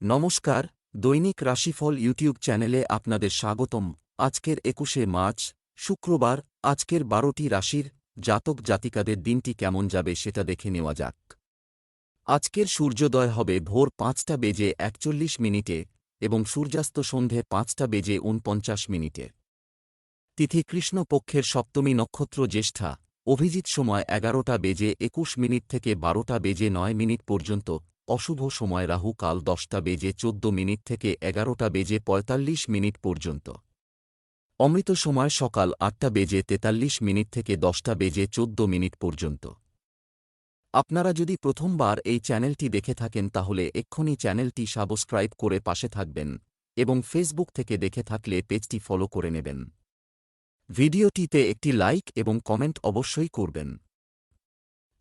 নমস্কার, দৈনিক রাশিফল ইউটিউব চ্যানেলে আপনাদের স্বাগতম। আজকের একুশে মার্চ, শুক্রবার, আজকের বারোটি রাশির জাতক জাতিকাদের দিনটি কেমন যাবে সেটা দেখে নেওয়া যাক। আজকের সূর্যোদয় হবে ভোর পাঁচটা বেজে একচল্লিশ মিনিটে এবং সূর্যাস্ত সন্ধে পাঁচটা বেজে উনপঞ্চাশ মিনিটে। তিথি কৃষ্ণপক্ষের সপ্তমী নক্ষত্র জ্যেষ্ঠা, অভিজিৎ সময় এগারোটা বেজে একুশ মিনিট থেকে বারোটা বেজে নয় মিনিট পর্যন্ত অশুভ সময় রাহু কাল দশটা বেজে চোদ্দ মিনিট থেকে এগারোটা বেজে পঁয়তাল্লিশ মিনিট পর্যন্ত। অমৃত সময় সকাল আটটা বেজে তেতাল্লিশ মিনিট থেকে দশটা বেজে চোদ্দ মিনিট পর্যন্ত। আপনারা যদি প্রথমবার এই চ্যানেলটি দেখে থাকেন তাহলে এক্ষুনি চ্যানেলটি সাবস্ক্রাইব করে পাশে থাকবেন এবং ফেসবুক থেকে দেখে থাকলে পেজটি ফলো করে নেবেন। ভিডিওটিতে একটি লাইক এবং কমেন্ট অবশ্যই করবেন।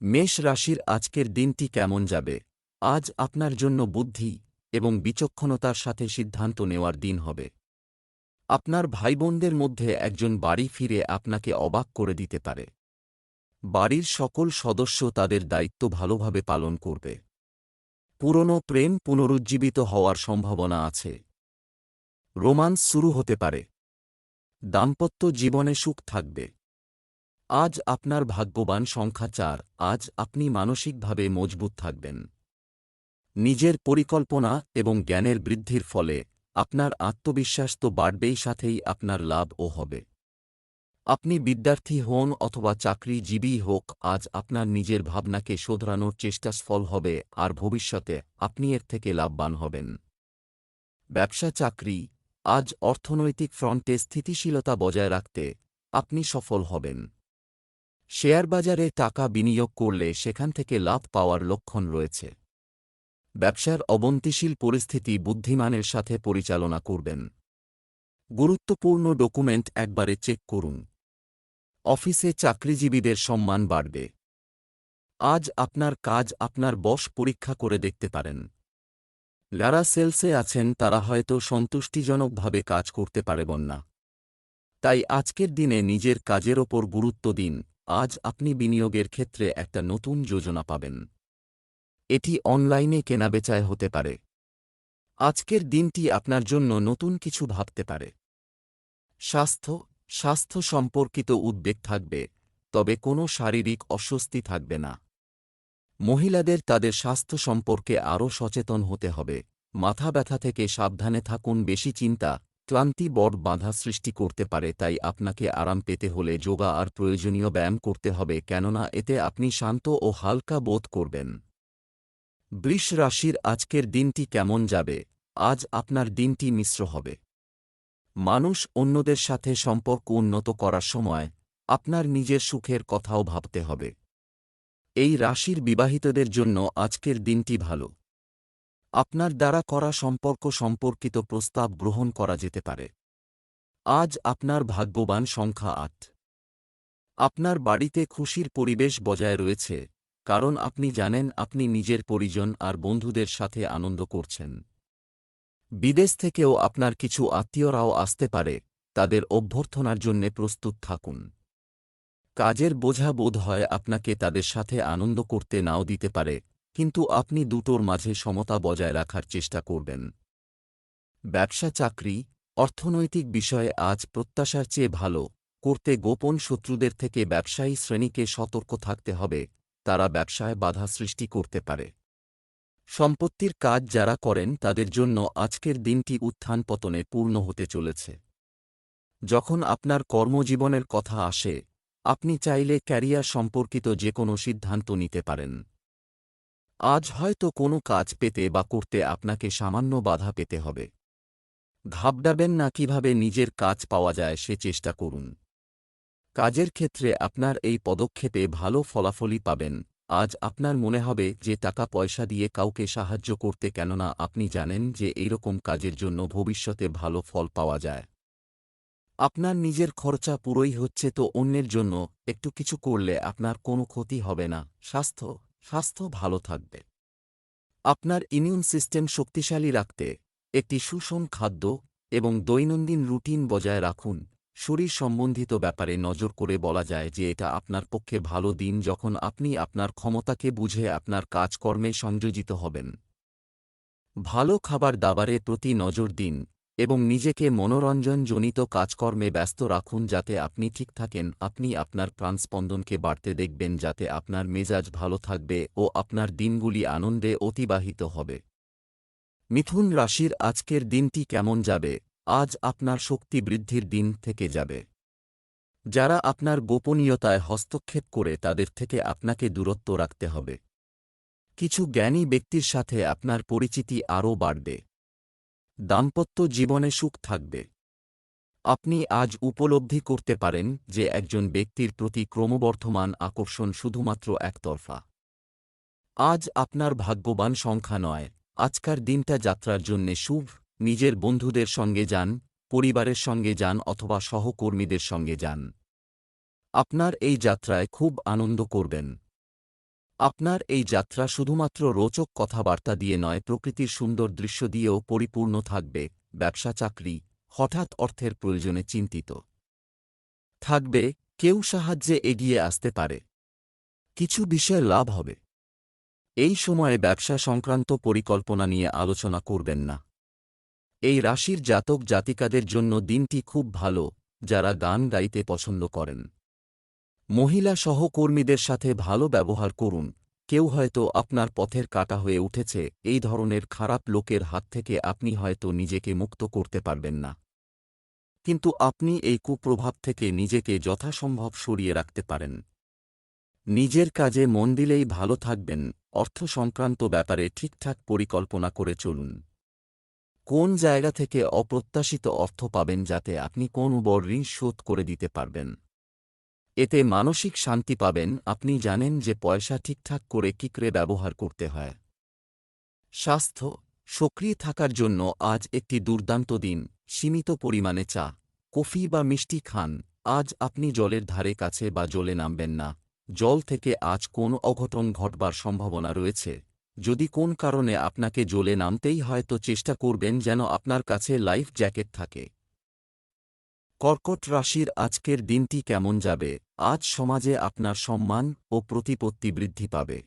মেষ রাশির আজকের দিনটি কেমন যাবে? আজ আপনার জন্য বুদ্ধি এবং বিচক্ষণতার সাথে সিদ্ধান্ত নেওয়ার দিন হবে। আপনার ভাইবোনদের মধ্যে একজন বাড়ি ফিরে আপনাকে অবাক করে দিতে পারে। বাড়ির সকল সদস্য তাদের দায়িত্ব ভালোভাবে পালন করবে। পুরনো প্রেম পুনরুজ্জীবিত হওয়ার সম্ভাবনা আছে। রোমান্স শুরু হতে পারে। দাম্পত্য জীবনে সুখ থাকবে। আজ আপনার ভাগ্যবান সংখ্যা চার, আজ আপনি মানসিকভাবে মজবুত থাকবেন। নিজের পরিকল্পনা এবং জ্ঞানের বৃদ্ধির ফলে আপনার আত্মবিশ্বাস তো বাড়বেই সাথেই আপনার লাভও হবে। আপনি বিদ্যার্থী হন অথবা চাকরিজীবী হোক, আজ আপনার নিজের ভাবনাকে শোধরানোর চেষ্টা সফল হবে আর ভবিষ্যতে আপনি এর থেকে লাভবান হবেন। ব্যবসা চাকরি, আজ অর্থনৈতিক ফ্রন্টে স্থিতিশীলতা বজায় রাখতে আপনি সফল হবেন। শেয়ার বাজারে টাকা বিনিয়োগ করলে সেখান থেকে লাভ পাওয়ার লক্ষণ রয়েছে। ব্যবসার অবন্তিশীল পরিস্থিতি বুদ্ধিমানের সাথে পরিচালনা করবেন। গুরুত্বপূর্ণ ডকুমেন্ট একবারে চেক করুন। অফিসে চাকরিজীবীদের সম্মান বাড়বে। আজ আপনার কাজ আপনার বশ পরীক্ষা করে দেখতে পারেন। যারা সেলসে আছেন তারা হয়তো সন্তুষ্টিজনকভাবে কাজ করতে পারবেন না। তাই আজকের দিনে নিজের কাজের ওপর গুরুত্ব দিন। আজ আপনি বিনিয়োগের ক্ষেত্রে একটা নতুন যোজনা পাবেন। এটি অনলাইনে কেনাবেচায় হতে পারে। আজকের দিনটি আপনার জন্য নতুন কিছু ভাবতে পারে। স্বাস্থ্য স্বাস্থ্য সম্পর্কিত উদ্বেগ থাকবে, তবে কোনো শারীরিক অস্বস্তি থাকবে না। মহিলাদের তাদের স্বাস্থ্য সম্পর্কে আরও সচেতন হতে হবে। মাথা ব্যথা থেকে সাবধানে থাকুন, বেশি চিন্তা, ক্লান্তি বড় বাধা সৃষ্টি করতে পারে, তাই আপনাকে আরাম পেতে হলে যোগা আর প্রয়োজনীয় ব্যায়াম করতে হবে, কেননা এতে আপনি শান্ত ও হালকা বোধ করবেন। বৃষ রাশির আজকের দিনটি কেমন যাবে? আজ আপনার দিনটি মিশ্র হবে। মানুষ অন্যদের সাথে সম্পর্ক উন্নত করার সময় আপনার নিজের সুখের কথাও ভাবতে হবে। এই রাশির বিবাহিতদের জন্য আজকের দিনটি ভালো। আপনার দ্বারা করা সম্পর্ক সম্পর্কিত প্রস্তাব গ্রহণ করা যেতে পারে। আজ আপনার ভাগ্যবান সংখ্যা আট। আপনার বাড়িতে খুশির পরিবেশ বজায় রয়েছে। কারণ আপনি জানেন আপনি নিজের পরিজন আর বন্ধুদের সাথে আনন্দ করছেন। বিদেশ থেকেও আপনার কিছু আত্মীয়রাও আসতে পারে, তাদের অভ্যর্থনার জন্যে প্রস্তুত থাকুন। কাজের বোঝা বোধ হয় আপনাকে তাদের সাথে আনন্দ করতে নাও দিতে পারে, কিন্তু আপনি দুটোর মাঝে সমতা বজায় রাখার চেষ্টা করবেন। ব্যবসা চাকরি, অর্থনৈতিক বিষয়ে আজ প্রত্যাশার চেয়ে ভালো, করতে গোপন শত্রুদের থেকে ব্যবসায়ী শ্রেণীকে সতর্ক থাকতে হবে তারা ব্যবসায় বাধা সৃষ্টি করতে পারে। সম্পত্তির কাজ যারা করেন তাদের জন্য আজকের দিনটি উত্থান পতনে পূর্ণ হতে চলেছে। যখন আপনার কর্মজীবনের কথা আসে, আপনি চাইলে ক্যারিয়ার সম্পর্কিত যে কোনো সিদ্ধান্ত নিতে পারেন। আজ হয়তো কোনো কাজ পেতে বা করতে আপনাকে সামান্য বাধা পেতে হবে। ঘাবড়াবেন না কীভাবে নিজের কাজ পাওয়া যায় সে চেষ্টা করুন। কাজের ক্ষেত্রে আপনার এই পদক্ষেপে ভালো ফলাফলই পাবেন। আজ আপনার মনে হবে যে টাকা পয়সা দিয়ে কাউকে সাহায্য করতে কেননা আপনি জানেন যে এইরকম কাজের জন্য ভবিষ্যতে ভালো ফল পাওয়া যায়। আপনার নিজের খরচা পুরোই হচ্ছে তো অন্যের জন্য, একটু কিছু করলে আপনার কোনো ক্ষতি হবে না। স্বাস্থ্য স্বাস্থ্য ভালো থাকবে। আপনার ইমিউন সিস্টেম শক্তিশালী রাখতে একটি সুষম খাদ্য এবং দৈনন্দিন রুটিন বজায় রাখুন। শরীর সম্বন্ধিত ব্যাপারে নজর করে বলা যায় যে এটা আপনার পক্ষে ভালো দিন যখন আপনি আপনার ক্ষমতাকে বুঝে আপনার কাজকর্মে সংযোজিত হবেন। ভালো খাবার দাবারে প্রতি নজর দিন এবং নিজেকে মনোরঞ্জনজনিত কাজকর্মে ব্যস্ত রাখুন যাতে আপনি ঠিক থাকেন, আপনি আপনার প্রাণস্পন্দনকে বাড়তে দেখবেন যাতে আপনার মেজাজ ভালো থাকবে ও আপনার দিনগুলি আনন্দে অতিবাহিত হবে। মিথুন রাশির আজকের দিনটি কেমন যাবে? আজ আপনার শক্তি বৃদ্ধির দিন থেকে যাবে। যারা আপনার গোপনীয়তায় হস্তক্ষেপ করে তাদের থেকে আপনাকে দূরত্ব রাখতে হবে। কিছু জ্ঞানী ব্যক্তির সাথে আপনার পরিচিতি আরও বাড়বে। দাম্পত্য জীবনে সুখ থাকবে। আপনি আজ উপলব্ধি করতে পারেন যে একজন ব্যক্তির প্রতি ক্রমবর্ধমান আকর্ষণ শুধুমাত্র একতরফা। আজ আপনার ভাগ্যবান সংখ্যা নয়, আজকার দিনটা যাত্রার জন্যে শুভ। নিজের বন্ধুদের সঙ্গে যান, পরিবারের সঙ্গে যান অথবা সহকর্মীদের সঙ্গে যান। আপনার এই যাত্রায় খুব আনন্দ করবেন। আপনার এই যাত্রা শুধুমাত্র রোচক কথাবার্তা দিয়ে নয়, প্রকৃতির সুন্দর দৃশ্য দিয়েও পরিপূর্ণ থাকবে, ব্যবসা, চাকরি, হঠাৎ অর্থের প্রয়োজনে চিন্তিত। থাকবে, কেউ সাহায্যে এগিয়ে আসতে পারে। কিছু বিষয়ে লাভ হবে। এই সময়ে ব্যবসা সংক্রান্ত পরিকল্পনা নিয়ে আলোচনা করবেন না। এই রাশির জাতক জাতিকাদের জন্য দিনটি খুব ভালো, যারা গান গাইতে পছন্দ করেন। মহিলা সহকর্মীদের সাথে ভালো ব্যবহার করুন। কেউ হয়তো আপনার পথের কাটা হয়ে উঠেছে, এই ধরনের খারাপ লোকের হাত থেকে আপনি হয়তো নিজেকে মুক্ত করতে পারবেন না। কিন্তু আপনি এই কুপ্রভাব থেকে নিজেকে যথাসম্ভব সরিয়ে রাখতে পারেন। নিজের কাজে মন দিলেই ভালো থাকবেন অর্থ সংক্রান্ত ব্যাপারে ঠিকঠাক পরিকল্পনা করে চলুন। কোন জায়গা থেকে অপ্রত্যাশিত অর্থ পাবেন যাতে আপনি কোন বড় ঋণ শোধ করে দিতে পারবেন? এতে মানসিক শান্তি পাবেন। আপনি জানেন যে পয়সা ঠিকঠাক করে কিকরে ব্যবহার করতে হয়। স্বাস্থ্য, সক্রিয় থাকার জন্য আজ একটি দুর্দান্ত দিন। সীমিত পরিমাণে চা, কফি বা মিষ্টি খান। আজ আপনি জলের ধারে কাছে বা জলে নামবেন না। জল থেকে আজ কোন অঘটন ঘটবার সম্ভাবনা রয়েছে। যদি কোন কারণে আপনাকে জ্বলে নামতেই হয়তো চেষ্টা করবেন যেন আপনার কাছে লাইফ জ্যাকেট থাকে। কর্কট রাশির আজকের দিনটি কেমন যাবে? আজ সমাজে আপনার সম্মান ও প্রতিপত্তি বৃদ্ধি পাবে।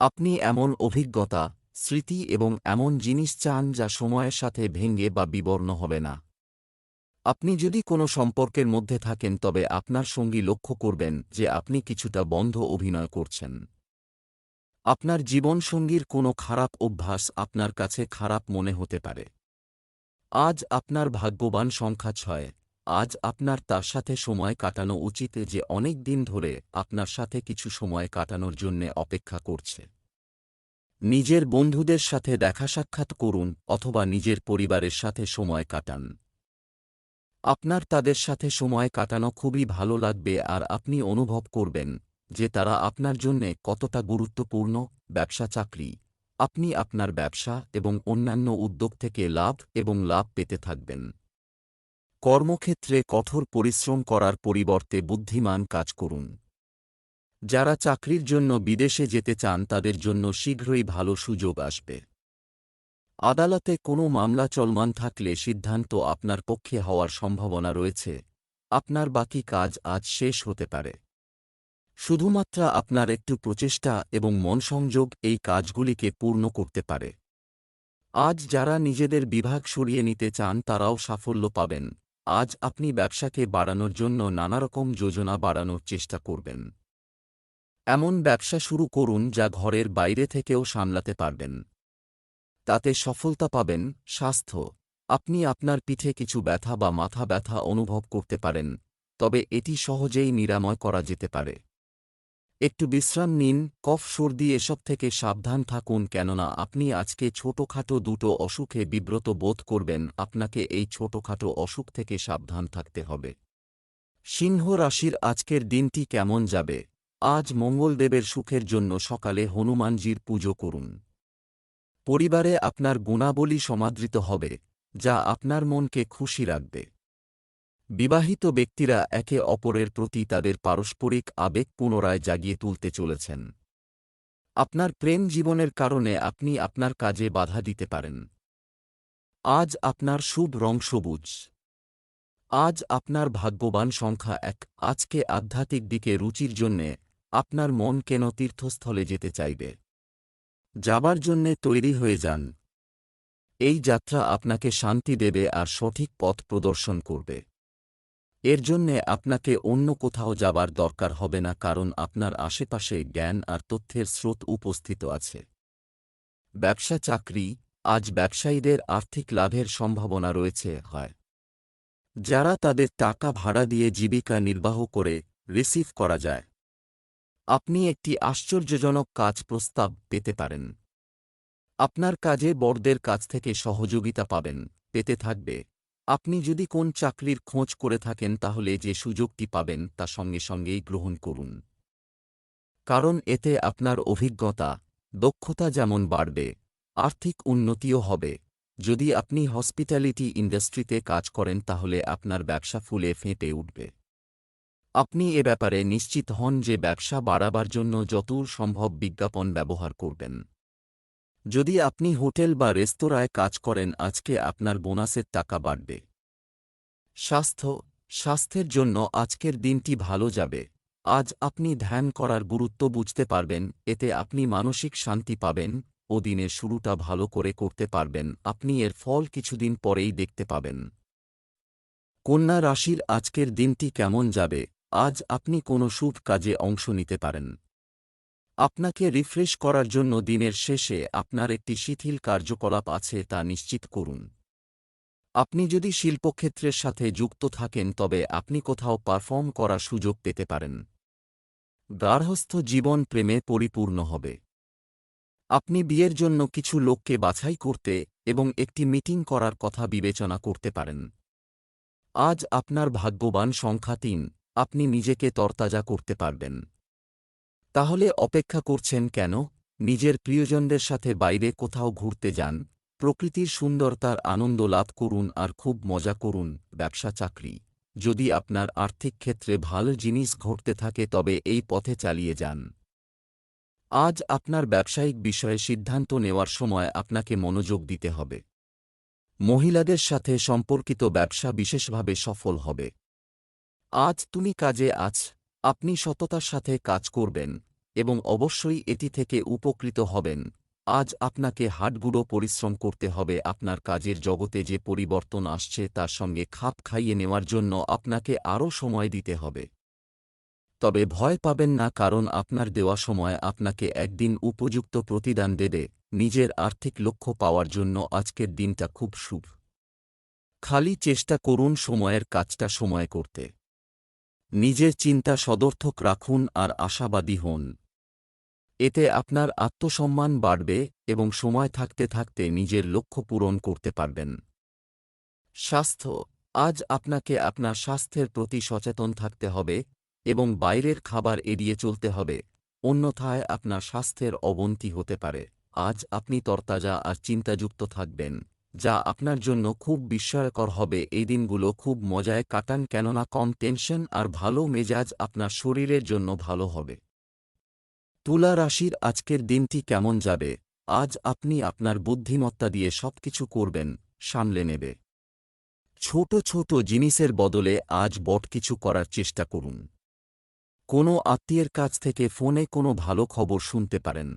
আপনি এমন অভিজ্ঞতা, স্মৃতি এবং এমন জিনিস চান যা সময়ের সাথে ভেঙ্গে বা বিবর্ণ হবে না। আপনি যদি কোনো সম্পর্কের মধ্যে থাকেন তবে আপনার সঙ্গী লক্ষ্য করবেন যে আপনি কিছুটা বন্ধ অভিনয় করছেন। আপনার জীবনসঙ্গীর কোনো খারাপ অভ্যাস আপনার কাছে খারাপ মনে হতে পারে। আজ আপনার ভাগ্যবান সংখ্যা ছয়, আজ আপনার তার সাথে সময় কাটানো উচিত যে অনেক দিন ধরে আপনার সাথে কিছু সময় কাটানোর জন্যে অপেক্ষা করছে। নিজের বন্ধুদের সাথে দেখা সাক্ষাৎ করুন অথবা নিজের পরিবারের সাথে সময় কাটান। আপনার তাদের সাথে সময় কাটানো খুবই ভালো লাগবে আর আপনি অনুভব করবেন যে তারা আপনার জন্যে কতটা গুরুত্বপূর্ণ ব্যবসা চাকরি। আপনি আপনার ব্যবসা এবং অন্যান্য উদ্যোগ থেকে লাভ এবং লাভ পেতে থাকবেন। কর্মক্ষেত্রে কঠোর পরিশ্রম করার পরিবর্তে বুদ্ধিমান কাজ করুন। যারা চাকরির জন্য বিদেশে যেতে চান তাদের জন্য শীঘ্রই ভালো সুযোগ আসবে। আদালতে কোনো মামলা চলমান থাকলে সিদ্ধান্ত আপনার পক্ষে হওয়ার সম্ভাবনা রয়েছে। আপনার বাকি কাজ আজ শেষ হতে পারে। শুধুমাত্র আপনার একটু প্রচেষ্টা এবং মনসংযোগ এই কাজগুলিকে পূর্ণ করতে পারে। আজ যারা নিজেদের বিভাগ সরিয়ে নিতে চান তারাও সাফল্য পাবেন। আজ আপনি ব্যবসাকে বাড়ানোর জন্য নানারকম যোজনা বাড়ানোর চেষ্টা করবেন। এমন ব্যবসা শুরু করুন যা ঘরের বাইরে থেকেও সামলাতে পারবেন। তাতে সফলতা পাবেন, স্বাস্থ্য। আপনি আপনার পিঠে কিছু ব্যথা বা মাথা ব্যথা অনুভব করতে পারেন, তবে এটি সহজেই নিরাময় করা যেতে পারে। একটু বিশ্রাম নিন, কফ, সর্দি এসব থেকে সাবধান থাকুন কেননা আপনি আজকে ছোটখাটো দুটো অসুখে বিব্রত বোধ করবেন, আপনাকে এই ছোটখাটো অসুখ থেকে সাবধান থাকতে হবে। সিংহ রাশির আজকের দিনটি কেমন যাবে? আজ মঙ্গলদেবের সুখের জন্য সকালে হনুমানজির পুজো করুন। পরিবারে আপনার গুণাবলী সমাদৃত হবে, যা আপনার মনকে খুশি রাখবে। বিবাহিত ব্যক্তিরা একে অপরের প্রতি তাদের পারস্পরিক আবেগ পুনরায় জাগিয়ে তুলতে চলেছেন। আপনার প্রেম জীবনের কারণে আপনি আপনার কাজে বাধা দিতে পারেন। আজ আপনার শুভ রং সবুজ। আজ আপনার ভাগ্যবান সংখ্যা এক। আজকে আধ্যাত্মিক দিকে রুচির জন্যে আপনার মন কেন তীর্থস্থলে যেতে চাইবে? যাবার জন্যে তৈরি হয়ে যান। এই যাত্রা আপনাকে শান্তি দেবে আর সঠিক পথ প্রদর্শন করবে। এর জন্যে আপনাকে অন্য কোথাও যাবার দরকার হবে না কারণ আপনার আশেপাশে জ্ঞান আর তথ্যের স্রোত উপস্থিত আছে। ব্যবসা চাকরি, আজ ব্যবসায়ীদের আর্থিক লাভের সম্ভাবনা রয়েছে, হয়। যারা তাদের টাকা ভাড়া দিয়ে জীবিকা নির্বাহ করে রিসিভ করা যায়। আপনি একটি আশ্চর্যজনক কাজ প্রস্তাব পেতে পারেন। আপনার কাজে বড়দের কাছ থেকে সহযোগিতা পাবেন, পেতে থাকবে। আপনি যদি কোন চাকরির খোঁজ করে থাকেন তাহলে যে সুযোগটি পাবেন তা সঙ্গে সঙ্গেই গ্রহণ করুন। কারণ এতে আপনার অভিজ্ঞতা, দক্ষতা যেমন বাড়বে, আর্থিক উন্নতিও হবে। যদি আপনি হসপিটালিটি ইন্ডাস্ট্রিতে কাজ করেন তাহলে আপনার ব্যবসা ফুলে ফেঁটে উঠবে। আপনি এ ব্যাপারে নিশ্চিত হন যে ব্যবসা বাড়াবার জন্য যতদূর সম্ভব বিজ্ঞাপন ব্যবহার করবেন। যদি আপনি হোটেল বা রেস্তোরাঁয় কাজ করেন, আজকে আপনার বোনাসের টাকা বাড়বে। স্বাস্থ্য, স্বাস্থ্যের জন্য আজকের দিনটি ভালো যাবে। আজ আপনি ধ্যান করার গুরুত্ব বুঝতে পারবেন, এতে আপনি মানসিক শান্তি পাবেন ও দিনের শুরুটা ভালো করে করতে পারবেন। আপনি এর ফল কিছুদিন পরেই দেখতে পাবেন। কন্যা রাশির আজকের দিনটি কেমন যাবে? আজ আপনি কোনো শুভ কাজে অংশ নিতে পারেন। আপনাকে রিফ্রেশ করার জন্য দিনের শেষে আপনার একটি শিথিল কার্যকলাপ আছে তা নিশ্চিত করুন। আপনি যদি শিল্পক্ষেত্রের সাথে যুক্ত থাকেন তবে আপনি কোথাও পারফর্ম করার সুযোগ পেতে পারেন। গার্হস্থ জীবন প্রেমে পরিপূর্ণ হবে। আপনি বিয়ের জন্য কিছু লোককে বাছাই করতে এবং একটি মিটিং করার কথা বিবেচনা করতে পারেন। আজ আপনার ভাগ্যবান সংখ্যা তিন, আপনি নিজেকে তরতাজা করতে পারবেন। তাহলে অপেক্ষা করছেন কেন? নিজের প্রিয়জনদের সাথে বাইরে কোথাও ঘুরতে যান, প্রকৃতির সুন্দরতার আনন্দ লাভ করুন আর খুব মজা করুন, ব্যবসা চাকরি। যদি আপনার আর্থিক ক্ষেত্রে ভালো জিনিস ঘটতে থাকে তবে এই পথে চালিয়ে যান। আজ আপনার ব্যবসায়িক বিষয়ে সিদ্ধান্ত নেওয়ার সময় আপনাকে মনোযোগ দিতে হবে। মহিলাদের সাথে সম্পর্কিত ব্যবসা বিশেষভাবে সফল হবে। আজ তুমি কাজে আছ আপনি সততার সাথে কাজ করবেন এবং অবশ্যই এটি থেকে উপকৃত হবেন। আজ আপনাকে হাডগুড়ো পরিশ্রম করতে হবে। আপনার কাজের জগতে যে পরিবর্তন আসছে তার সঙ্গে খাপ খাইয়ে নেওয়ার জন্য আপনাকে আরও সময় দিতে হবে। তবে ভয় পাবেন না, কারণ আপনার দেওয়া সময় আপনাকে একদিন উপযুক্ত প্রতিদান দেবে। নিজের আর্থিক লক্ষ্য পাওয়ার জন্য আজকের দিনটা খুব শুভ। খালি চেষ্টা করুন সময়ের কাজটা সময় করতে। নিজের চিন্তা সদর্থক রাখুন আর আশাবাদী হন। এতে আপনার আত্মসম্মান বাড়বে এবং সময় থাকতে থাকতে নিজের লক্ষ্য পূরণ করতে পারবেন। স্বাস্থ্য। আজ আপনাকে আপনার স্বাস্থ্যের প্রতি সচেতন থাকতে হবে এবং বাইরের খাবার এড়িয়ে চলতে হবে, অন্যথায় আপনার স্বাস্থ্যের অবনতি হতে পারে। আজ আপনি তরতাজা আর চিন্তাযুক্ত থাকবেন। যা আপনার জন্য খুব বিস্ময়কর হবে। এই দিনগুলো খুব মজায় কাটান কেননা কম টেনশন আর ভালো মেজাজ আপনার শরীরের জন্য ভালো হবে। তুলা রাশির আজকের দিনটি কেমন যাবে? আজ আপনি আপনার বুদ্ধিমত্তা দিয়ে সবকিছু করবেন, সামলে নেবে। ছোট ছোট জিনিসের বদলে আজ বট কিছু করার চেষ্টা করুন। কোনো আত্মীয়ের কাছ থেকে ফোনে কোনো ভালো খবর শুনতে পারেন।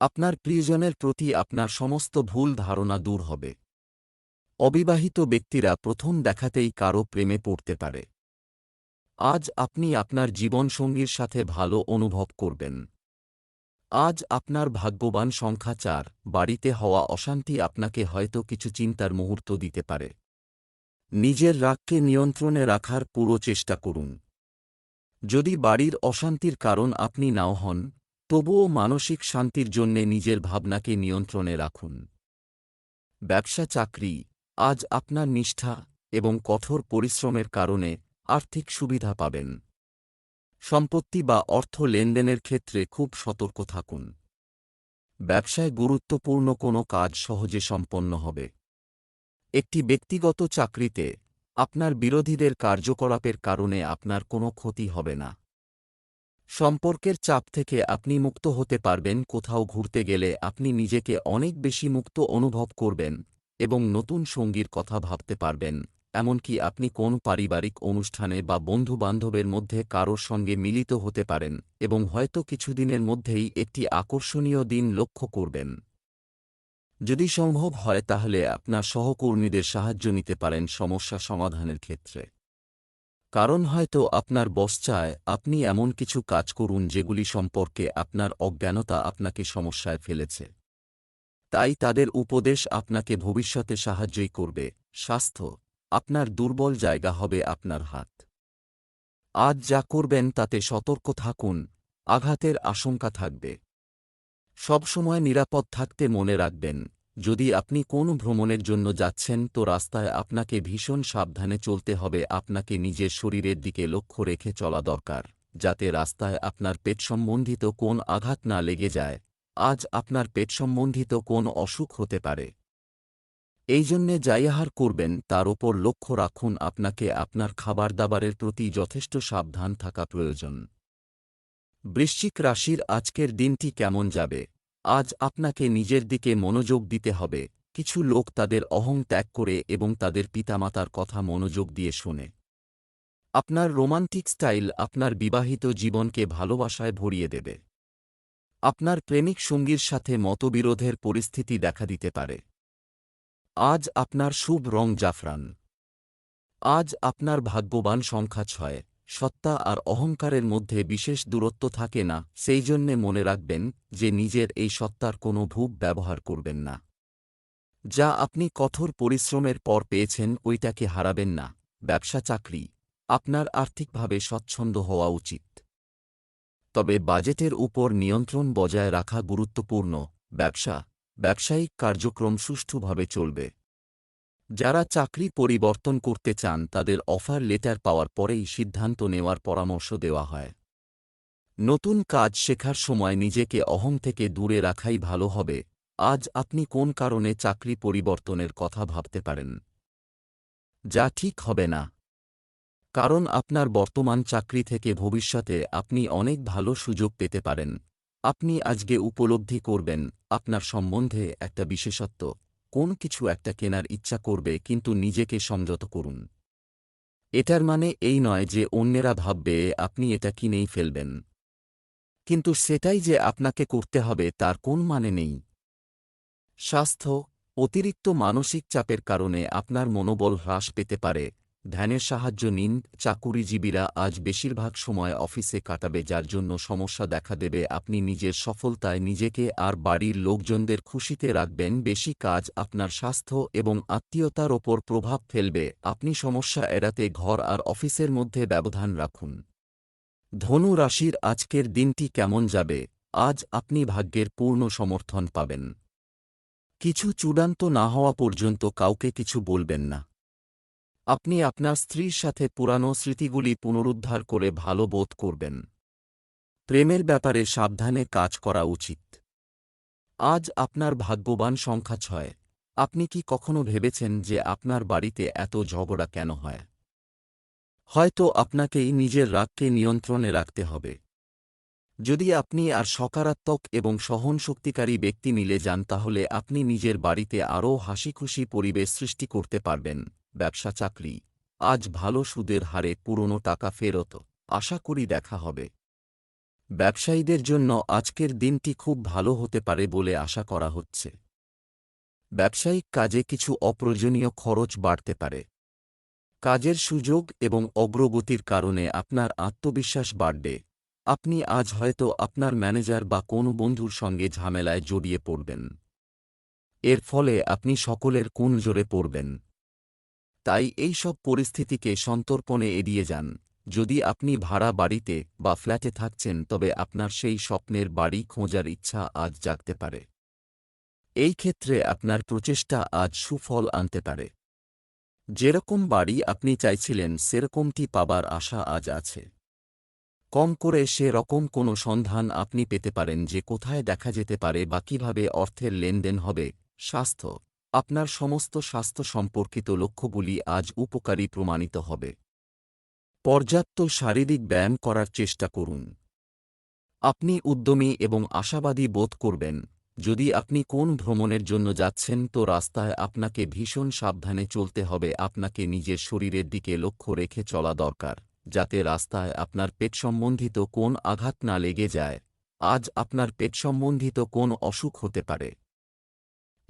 আপনার প্রিয়জনের প্রতি আপনার সমস্ত ভুল ধারণা দূর হবে। অবিবাহিত ব্যক্তিরা প্রথম দেখাতেই কারও প্রেমে পড়তে পারে। আজ আপনি আপনার জীবনসঙ্গীর সাথে ভালো অনুভব করবেন। আজ আপনার ভাগ্যবান সংখ্যা চার, বাড়িতে হওয়া অশান্তি আপনাকে হয়তো কিছু চিন্তার মুহূর্ত দিতে পারে। নিজের রাগকে নিয়ন্ত্রণে রাখার পুরো চেষ্টা করুন। যদি বাড়ির অশান্তির কারণ আপনি নাও হন তবুও মানসিক শান্তির জন্যে নিজের ভাবনাকে নিয়ন্ত্রণে রাখুন। ব্যবসা চাকরি আজ আপনার নিষ্ঠা এবং কঠোর পরিশ্রমের কারণে আর্থিক সুবিধা পাবেন। সম্পত্তি বা অর্থ লেনদেনের ক্ষেত্রে খুব সতর্ক থাকুন। ব্যবসায় গুরুত্বপূর্ণ কোনো কাজ সহজে সম্পন্ন হবে। একটি ব্যক্তিগত চাকরিতে আপনার বিরোধীদের কার্যকলাপের কারণে আপনার কোনো ক্ষতি হবে না। সম্পর্কের চাপ থেকে আপনি মুক্ত হতে পারবেন, কোথাও ঘুরতে গেলে আপনি নিজেকে অনেক বেশি মুক্ত অনুভব করবেন এবং নতুন সঙ্গীর কথা ভাবতে পারবেন। এমনকি আপনি কোন পারিবারিক অনুষ্ঠানে বা বন্ধুবান্ধবের মধ্যে কারোর সঙ্গে মিলিত হতে পারেন এবং হয়তো কিছুদিনের মধ্যেই একটি আকর্ষণীয় দিন লক্ষ্য করবেন। যদি সম্ভব হয় তাহলে আপনার সহকর্মীদের সাহায্য নিতে পারেন সমস্যা সমাধানের ক্ষেত্রে। কারণ হয়তো আপনার বস চায় আপনি এমন কিছু কাজ করুন যেগুলি সম্পর্কে আপনার অজ্ঞানতা আপনাকে সমস্যায় ফেলেছে। তাই তাদের উপদেশ আপনাকে ভবিষ্যতে সাহায্যই করবে। স্বাস্থ্য, আপনার দুর্বল জায়গা হবে আপনার হাত। আজ যা করবেন তাতে সতর্ক থাকুন, আঘাতের আশঙ্কা থাকবে। সবসময় নিরাপদ থাকতে মনে রাখবেন। যদি আপনি কোন ভ্রমণের জন্য যাচ্ছেন, তো রাস্তায় আপনাকে ভীষণ সাবধানে চলতে হবে। আপনাকে নিজের শরীরের দিকে লক্ষ্য রেখে চলা দরকার, যাতে রাস্তায় আপনার পেট সম্বন্ধিত কোন আঘাত না লেগে যায়। আজ আপনার পেট সম্বন্ধিত কোন অসুখ হতে পারে। এই জন্যে যাই আহার করবেন, তার ওপর লক্ষ্য রাখুন, আপনাকে আপনার খাবার দাবারের প্রতি যথেষ্ট সাবধান থাকা প্রয়োজন। বৃশ্চিক রাশির আজকের দিনটি কেমন যাবে? আজ আপনাকে নিজের দিকে মনোযোগ দিতে হবে। কিছু লোক তাদের অহং ত্যাগ করে এবং তাদের পিতামাতার কথা মনোযোগ দিয়ে শোনে। আপনার রোমান্টিক স্টাইল আপনার বিবাহিত জীবনকে ভালোবাসায় ভরিয়ে দেবে। আপনার প্রেমিক সঙ্গীর সাথে মতবিরোধের পরিস্থিতি দেখা দিতে পারে। আজ আপনার শুভ রং জাফরান। আজ আপনার ভাগ্যবান সংখ্যা ছয়। সত্তা আর অহংকারের মধ্যে বিশেষ দূরত্ব থাকে না, সেই জন্যে মনে রাখবেন যে নিজের এই সত্তার কোনো ভূপ ব্যবহার করবেন না। যা আপনি কঠোর পরিশ্রমের পর পেয়েছেন ওইটাকে হারাবেন না। ব্যবসা চাকরি আপনার আর্থিকভাবে স্বচ্ছন্দ হওয়া উচিত। তবে বাজেটের উপর নিয়ন্ত্রণ বজায় রাখা গুরুত্বপূর্ণ। ব্যবসা, ব্যবসায়িক কার্যক্রম সুষ্ঠুভাবে চলবে। যারা চাকরি পরিবর্তন করতে চান, তাদের অফার লেটার পাওয়ার পরেই সিদ্ধান্ত নেওয়ার পরামর্শ দেওয়া হয়। নতুন কাজ শেখার সময় নিজেকে অহং থেকে দূরে রাখাই ভালো হবে। আজ আপনি কোন কারণে চাকরি পরিবর্তনের কথা ভাবতে পারেন? যা ঠিক হবে না। কারণ আপনার বর্তমান চাকরি থেকে ভবিষ্যতে আপনি অনেক ভালো সুযোগ পেতে পারেন। আপনি আজকে উপলব্ধি করবেন, আপনার সম্বন্ধে একটা বিশেষত্ব। কোন কিছু একটা কেনার ইচ্ছা করবে কিন্তু নিজেকে সংযত করুন। এটার মানে এই নয় যে অন্যেরা ভাববে, আপনি এটা কিনেই ফেলবেন। কিন্তু সেটাই যে আপনাকে করতে হবে তার কোন মানে নেই। স্বাস্থ্য, অতিরিক্ত মানসিক চাপের কারণে আপনার মনোবল হ্রাস পেতে পারে ধ্যানের সাহায্য নিন, চাকুরিজীবীরা আজ বেশিরভাগ সময় অফিসে কাটাবে যার জন্য সমস্যা দেখা দেবে। আপনি নিজের সফলতায় নিজেকে আর বাড়ির লোকজনদের খুশিতে রাখবেন। বেশি কাজ আপনার স্বাস্থ্য এবং আত্মীয়তার ওপর প্রভাব ফেলবে। আপনি সমস্যা এড়াতে ঘর আর অফিসের মধ্যে ব্যবধান রাখুন। ধনু রাশির আজকের দিনটি কেমন যাবে? আজ আপনি ভাগ্যের পূর্ণ সমর্থন পাবেন। কিছু চূড়ান্ত না হওয়া পর্যন্ত কাউকে কিছু বলবেন না। আপনি আপনার স্ত্রীর সাথে পুরানো স্মৃতিগুলি পুনরুদ্ধার করে ভালো বোধ করবেন। প্রেমের ব্যাপারে সাবধানে কাজ করা উচিত। আজ আপনার ভাগ্যবান সংখ্যা ছয়। আপনি কি কখনো ভেবেছেন যে আপনার বাড়িতে এত ঝগড়া কেন হয়? হয়তো আপনাকেই নিজের রাগকে নিয়ন্ত্রণে রাখতে হবে। যদি আপনি আর সকারাত্মক এবং সহনশক্তিকারী ব্যক্তি মিলে যান তাহলে আপনি নিজের বাড়িতে আরও হাসিখুশি পরিবেশ সৃষ্টি করতে পারবেন। ব্যবসা চাকরি। আজ ভালো সুদের হারে পুরনো টাকা ফেরত। আশা করি দেখা হবে। ব্যবসায়ীদের জন্য আজকের দিনটি খুব ভালো হতে পারে বলে আশা করা হচ্ছে। ব্যবসায়িক কাজে কিছু অপ্রয়োজনীয় খরচ বাড়তে পারে। কাজের সুযোগ এবং অগ্রগতির কারণে আপনার আত্মবিশ্বাস বাড়বে। আপনি আজ হয়তো আপনার ম্যানেজার বা কোনো বন্ধুর সঙ্গে ঝামেলায় জড়িয়ে পড়বেন। এর ফলে আপনি সকলের কোন জোরে পড়বেন? তাই এই সব পরিস্থিতিকে সন্তর্পণে এড়িয়ে যান। যদি আপনি ভাড়া বাড়িতে বা ফ্ল্যাটে থাকছেন, তবে আপনার সেই স্বপ্নের বাড়ি খোঁজার ইচ্ছা আজ জাগতে পারে। এই ক্ষেত্রে আপনার প্রচেষ্টা আজ সুফল আনতে পারে। যেরকম বাড়ি আপনি চাইছিলেন, সেরকমটি পাবার আশা আজ আছে। কম করে সে রকম কোনো সন্ধান আপনি পেতে পারেন যে কোথায় দেখা যেতে পারে বা কীভাবে অর্থের লেনদেন হবে, স্বাস্থ্য আপনার সমস্ত স্বাস্থ্য সম্পর্কিত লক্ষ্যগুলি আজ উপকারী প্রমাণিত হবে। পর্যাপ্ত শারীরিক ব্যায়াম করার চেষ্টা করুন। আপনি উদ্যমী এবং আশাবাদী বোধ করবেন, যদি আপনি কোন ভ্রমণের জন্য যাচ্ছেন তো রাস্তায় আপনাকে ভীষণ সাবধানে চলতে হবে, আপনাকে নিজের শরীরের দিকে লক্ষ্য রেখে চলা দরকার, যাতে রাস্তায় আপনার পেট সম্বন্ধিত কোন আঘাত না লেগে যায়। আজ আপনার পেট সম্বন্ধিত কোন অসুখ হতে পারে।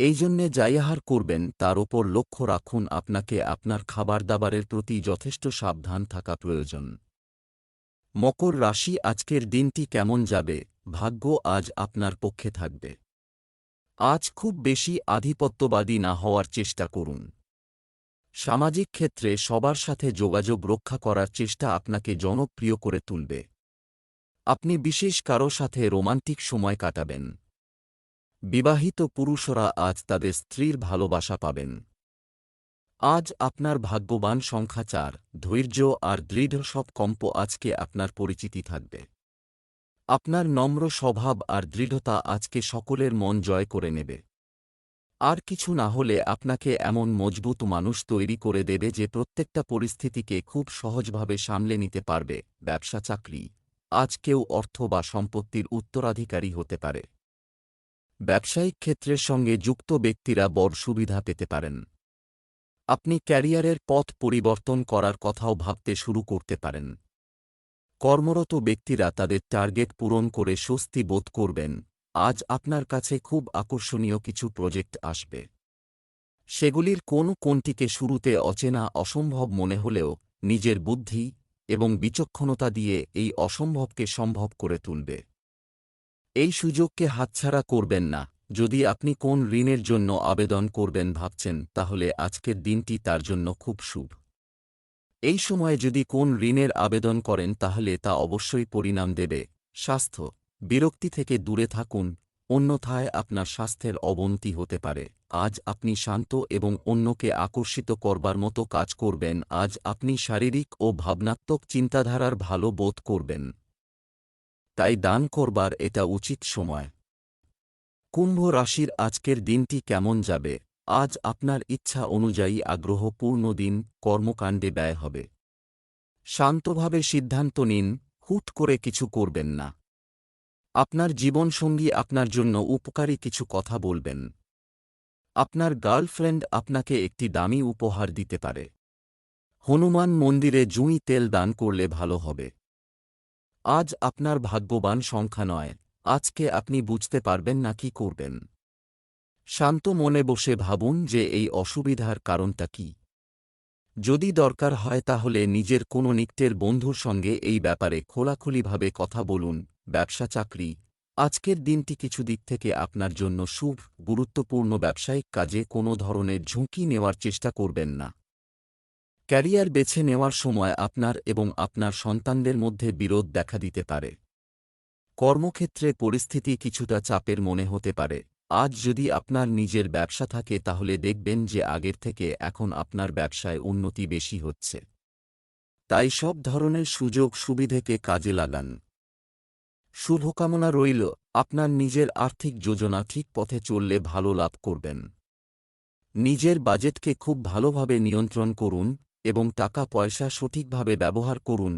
এই জন্যে যাই আহার করবেন, তার ওপর লক্ষ্য রাখুন আপনাকে আপনার খাবার দাবারের প্রতি যথেষ্ট সাবধান থাকা প্রয়োজন। মকর রাশি আজকের দিনটি কেমন যাবে? ভাগ্য আজ আপনার পক্ষে থাকবে। আজ খুব বেশি আধিপত্যবাদী না হওয়ার চেষ্টা করুন। সামাজিক ক্ষেত্রে সবার সাথে যোগাযোগ রক্ষা করার চেষ্টা আপনাকে জনপ্রিয় করে তুলবে। আপনি বিশেষ কারও সাথে রোমান্টিক সময় কাটাবেন। বিবাহিত পুরুষরা আজ তাদের স্ত্রীর ভালোবাসা পাবেন। আজ আপনার ভাগ্যবান সংখ্যা চার, ধৈর্য আর দৃঢ় সব কম্প আজকে আপনার পরিচিতি থাকবে। আপনার নম্র স্বভাব আর দৃঢ়তা আজকে সকলের মন জয় করে নেবে। আর কিছু না হলে আপনাকে এমন মজবুত মানুষ তৈরি করে দেবে যে প্রত্যেকটা পরিস্থিতিকে খুব সহজভাবে সামলে নিতে পারবে, ব্যবসা, চাকরি। আজ কেউ অর্থ বা সম্পত্তির উত্তরাধিকারী হতে পারে। ব্যবসায়িক ক্ষেত্রের সঙ্গে যুক্ত ব্যক্তিরা বড় সুবিধা পেতে পারেন। আপনি ক্যারিয়ারের পথ পরিবর্তন করার কথাও ভাবতে শুরু করতে পারেন। কর্মরত ব্যক্তিরা তাদের টার্গেট পূরণ করে স্বস্তি বোধ করবেন। আজ আপনার কাছে খুব আকর্ষণীয় কিছু প্রজেক্ট আসবে। সেগুলির কোন কোনটিকে শুরুতে অচেনা অসম্ভব মনে হলেও নিজের বুদ্ধি এবং বিচক্ষণতা দিয়ে এই অসম্ভবকে সম্ভব করে তুলবে। এই সুযোগকে হাতছাড়া করবেন না। যদি আপনি কোন ঋণের জন্য আবেদন করবেন ভাবছেন, তাহলে আজকের দিনটি তার জন্য খুব শুভ। এই সময়ে যদি কোন ঋণের আবেদন করেন, তাহলে তা অবশ্যই পরিণাম দেবে। স্বাস্থ্য। বিরক্তি থেকে দূরে থাকুন, অন্যথায় আপনার স্বাস্থ্যের অবনতি হতে পারে। আজ আপনি শান্ত এবং অন্যকে আকর্ষিত করবার মতো কাজ করবেন। আজ আপনি শারীরিক ও ভাবনাত্মক চিন্তাধারার ভালো বোধ করবেন। তাই দান করবার এটা উচিত সময়। কুম্ভ রাশির আজকের দিনটি কেমন যাবে? আজ আপনার ইচ্ছা অনুযায়ী আগ্রহপূর্ণ দিন, কর্মকাণ্ডে ব্যয় হবে। শান্তভাবে সিদ্ধান্ত নিন, হুট করে কিছু করবেন না। আপনার জীবনসঙ্গী আপনার জন্য উপকারী কিছু কথা বলবেন। আপনার গার্লফ্রেন্ড আপনাকে একটি দামি উপহার দিতে পারে। হনুমান মন্দিরে জুঁই তেল দান করলে ভালো হবে। আজ আপনার ভাগ্যবান সংখ্যা নয়। আজকে আপনি বুঝতে পারবেন না কি করবেন। শান্ত মনে বসে ভাবুন যে এই অসুবিধার কারণটা কি। যদি দরকার হয় তাহলে নিজের কোনো নিকটের বন্ধুর সঙ্গে এই ব্যাপারে খোলাখুলিভাবে কথা বলুন, ব্যবসা চাকরি। আজকের দিনটি কিছু দিক থেকে আপনার জন্য শুভ, গুরুত্বপূর্ণ ব্যবসায়িক কাজে কোনো ধরনের ঝুঁকি নেওয়ার চেষ্টা করবেন না। ক্যারিয়ার বেছে নেওয়ার সময় আপনার এবং আপনার সন্তানদের মধ্যে বিরোধ দেখা দিতে পারে। কর্মক্ষেত্রে পরিস্থিতি কিছুটা চাপের মনে হতে পারে। আজ যদি আপনার নিজের ব্যবসা থাকে, তাহলে দেখবেন যে আগের থেকে এখন আপনার ব্যবসায় উন্নতি বেশি হচ্ছে। তাই সব ধরনের সুযোগ সুবিধেকে কাজে লাগান। শুভকামনা রইল, আপনার নিজের আর্থিক যোজনা ঠিক পথে চললে ভালো লাভ করবেন। নিজের বাজেটকে খুব ভালোভাবে নিয়ন্ত্রণ করুন এবং টাকা পয়সা সঠিকভাবে ব্যবহার করুন।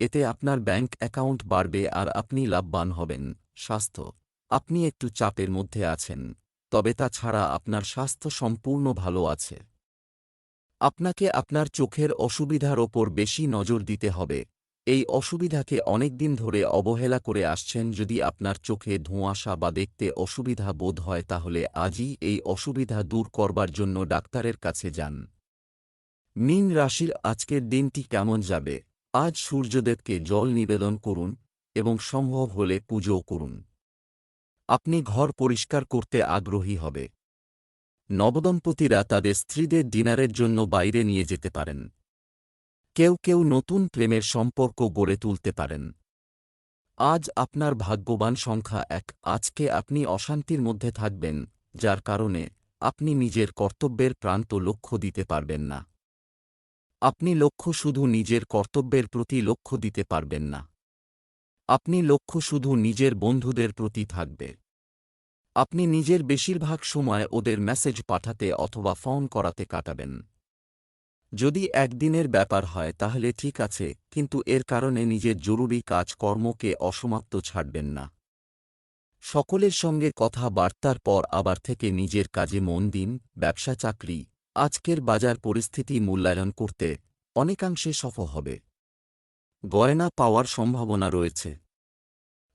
এতে আপনার ব্যাংক অ্যাকাউন্ট বাড়বে আর আপনি লাভবান হবেন। স্বাস্থ্য। আপনি একটু চাপের মধ্যে আছেন, তবে তা ছাড়া আপনার স্বাস্থ্য সম্পূর্ণ ভালো আছে। আপনাকে আপনার চোখের অসুবিধার ওপর বেশি নজর দিতে হবে। এই অসুবিধাকে অনেকদিন ধরে অবহেলা করে আসছেন যদি আপনার চোখে ধোঁয়াশা বা দেখতে অসুবিধা বোধ হয় তাহলে আজই এই অসুবিধা দূর করবার জন্য ডাক্তারের কাছে যান। মীন রাশির আজকের দিনটি কেমন যাবে? আজ সূর্যদেবকে জল নিবেদন করুন এবং সম্ভব হলে পুজো করুন। আপনি ঘর পরিষ্কার করতে আগ্রহী হবে। নবদম্পতিরা তাদের স্ত্রীদের ডিনারের জন্য বাইরে নিয়ে যেতে পারেন। কেউ কেউ নতুন প্রেমের সম্পর্ক গড়ে তুলতে পারেন। আজ আপনার ভাগ্যবান সংখ্যা এক। আজকে আপনি অশান্তির মধ্যে থাকবেন, যার কারণে আপনি নিজের কর্তব্যের প্রান্ত লক্ষ্য দিতে পারবেন না। আপনি লক্ষ্য শুধু নিজের কর্তব্যের প্রতি লক্ষ্য দিতে পারবেন না। আপনি লক্ষ্য শুধু নিজের বন্ধুদের প্রতি থাকবে। আপনি নিজের বেশিরভাগ সময় ওদের মেসেজ পাঠাতে অথবা ফোন করাতে কাটাবেন। যদি একদিনের ব্যাপার হয়, তাহলে ঠিক আছে, কিন্তু এর কারণে নিজের জরুরি কাজকর্মকে অসমাপ্ত ছাড়বেন না। সকলের সঙ্গে কথা বার্তার পর আবার থেকে নিজের কাজে মন দিন, ব্যবসা চাকরি আজকের বাজার পরিস্থিতি মূল্যায়ন করতে অনেকাংশে সফল হবে। গয়না পাওয়ার সম্ভাবনা রয়েছে।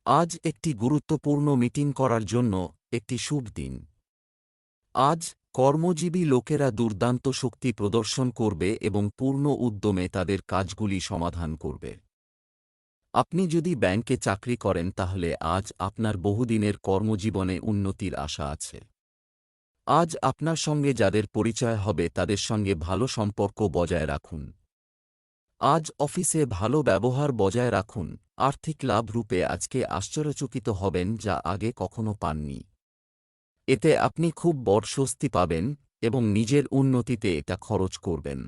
আজ একটি গুরুত্বপূর্ণ মিটিং করার জন্য একটি শুভ দিন। আজ কর্মজীবী লোকেরা দুর্দান্ত শক্তি প্রদর্শন করবে এবং পূর্ণ উদ্যমে তাদের কাজগুলি সমাধান করবে। আপনি যদি ব্যাংকে চাকরি করেন তাহলে আজ আপনার বহুদিনের কর্মজীবনে উন্নতির আশা আছে। আজ আপনার সঙ্গে যাদের পরিচয় হবে তাদের সঙ্গে ভালো সম্পর্ক বজায় রাখুন। আজ অফিসে ভালো ব্যবহার বজায় রাখুন। আর্থিক লাভ রূপে আজকে আশ্চর্যচকিত হবেন যা আগে কখনো পাননি। এতে আপনি খুব বড় স্বস্তি পাবেন এবং নিজের উন্নতিতে এটা খরচ করবেন।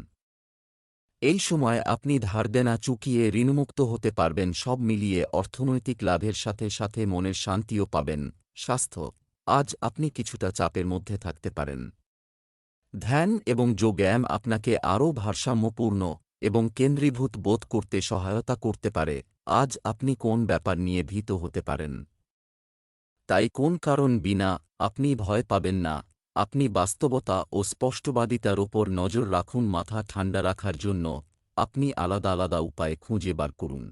এই সময় আপনি ধারদেনা চুকিয়ে ঋণমুক্ত হতে পারবেন, সব মিলিয়ে অর্থনৈতিক লাভের সাথে সাথে মনের শান্তিও পাবেন। স্বাস্থ্য আজ আপনি কিছুটা চাপের মধ্যে থাকতে পারেন। ধ্যান এবং যোগব্যায়াম আপনাকে আরও ভারসাম্যপূর্ণ এবং কেন্দ্রীভূত বোধ করতে সহায়তা করতে পারে। আজ আপনি কোন ব্যাপার নিয়ে ভীত হতে পারেন? তাই কোন কারণ বিনা আপনি ভয় পাবেন না। আপনি বাস্তবতা ও স্পষ্টবাদিতার ওপর নজর রাখুন, মাথা ঠান্ডা রাখার জন্য। আপনি আলাদা আলাদা উপায় খুঁজে বার করুন।